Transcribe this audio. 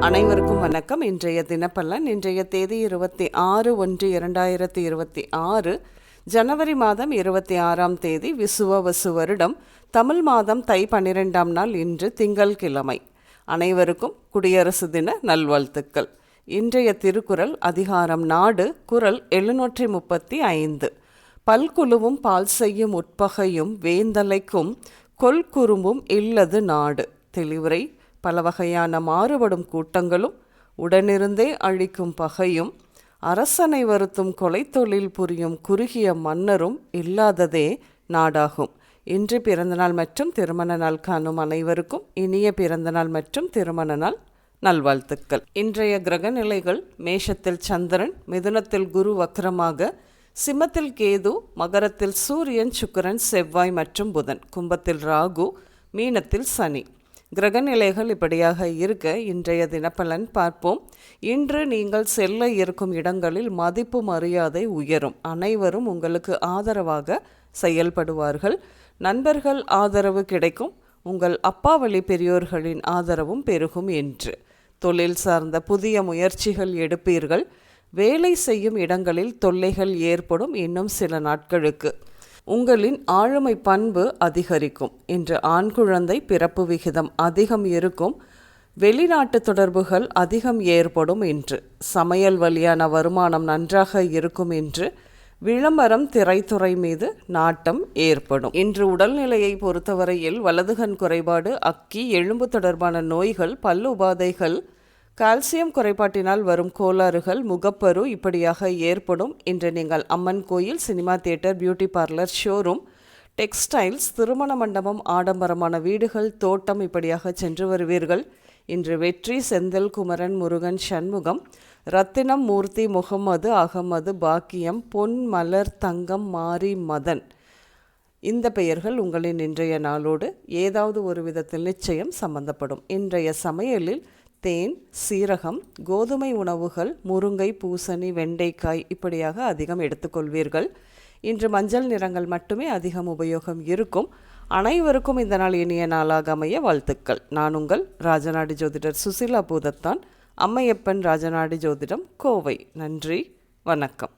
அனைவருக்கும் வணக்கம். இன்றைய தினப்பலன் இன்றைய தேதி இருபத்தி ஆறு ஒன்று இரண்டாயிரத்தி இருபத்தி ஆறு ஜனவரி மாதம் இருபத்தி ஆறாம் தேதி விசுவவசு வருடம் தமிழ் மாதம் தை பன்னிரெண்டாம் நாள் இன்று திங்கள் கிழமை. அனைவருக்கும் குடியரசு தின நல்வாழ்த்துக்கள். இன்றைய திருக்குறள் அதிகாரம் நாடு குரல் எழுநூற்றி முப்பத்தி ஐந்து. பல்குழுவும் பால் செய்யும் உட்பகையும் வேந்தலைக்கும் கொல்குறும்பும் இல்லது நாடு. தெளிவுரை பல வகையான மாறுபடும் கூட்டங்களும் உடனிருந்தே அழிக்கும் பகையும் அரசனை வருத்தும் கொலைத்தொழில் புரியும் குறுகிய மன்னரும் இல்லாததே நாடாகும். இன்று பிறந்தநாள் மற்றும் திருமண நாள் காணும் அனைவருக்கும் இனிய பிறந்தநாள் மற்றும் திருமண நாள் நல்வாழ்த்துக்கள். இன்றைய கிரக நிலைகள் மேஷத்தில் சந்திரன் மிதுனத்தில் குரு வக்ரமாக சிம்மத்தில் கேது மகரத்தில் சூரியன் சுக்கிரன் செவ்வாய் மற்றும் புதன் கும்பத்தில் ராகு மீனத்தில் சனி. கிரகநிலைகள் இப்படியாக இருக்க இன்றைய தினப்பலன் பார்ப்போம். இன்று நீங்கள் செல்ல இருக்கும் இடங்களில் மதிப்பு மரியாதை உயரும். அனைவரும் உங்களுக்கு ஆதரவாக செயல்படுவார்கள். நண்பர்கள் ஆதரவு கிடைக்கும். உங்கள் அப்பாவளி பெரியோர்களின் ஆதரவும் பெருகும் என்று. தொழில் சார்ந்த புதிய முயற்சிகள் எடுப்பீர்கள். வேலை செய்யும் இடங்களில் தொல்லைகள் ஏற்படும் இன்னும் சில நாட்களுக்கு. உங்களின் ஆளுமை பண்பு அதிகரிக்கும் இன்று ஆண் குழந்தை பிறப்பு விகிதம் அதிகம் இருக்கும் வெளிநாட்டு தொடர்புகள் அதிகம் ஏற்படும் என்று சமையல் வழியான வருமானம் நன்றாக இருக்கும் என்று விளம்பரம் திரைத்துறை மீது நாட்டம் ஏற்படும். இன்று உடல்நிலையை பொறுத்தவரையில் வலதுகண் குறைபாடு அக்கி எலும்பு தொடர்பான நோய்கள் பல்லு உபாதைகள் கால்சியம் குறைபாட்டினால் வரும் கோளாறுகள் முகப்பரு இப்படியாக ஏற்படும் இன்று நீங்கள் அம்மன் கோயில் cinema theatre beauty parlour showroom textiles திருமண மண்டபம் ஆடம்பரமான வீடுகள் தோட்டம் இப்படியாக சென்று வருவீர்கள். இன்று வெற்றி செந்தில் குமரன் முருகன் சண்முகம் ரத்தினம் மூர்த்தி முகமது அகமது பாக்கியம் பொன் மலர் தங்கம் மாரி மதன். இந்த பெயர்கள் உங்களின் இன்றைய நாளோடு ஏதாவது ஒரு விதத்தில் நிச்சயம் சம்பந்தப்படும். இன்றைய சமையலில் தேன் சீரகம் கோதுமை உணவுகள் முருங்கை பூசணி வெண்டைக்காய் இப்படியாக அதிகம் எடுத்துக்கொள்வீர்கள். இன்று மஞ்சள் நிறங்கள் மட்டுமே அதிகம் உபயோகம் இருக்கும். அனைவருக்கும் இந்த நாள் இனிய நாளாக அமைய வாழ்த்துக்கள். நான் உங்கள் ராஜநாடி ஜோதிடர் சுசிலா பூதத்தான். அம்மையப்பன் ராஜநாடி ஜோதிடம் கோவை. நன்றி. வணக்கம்.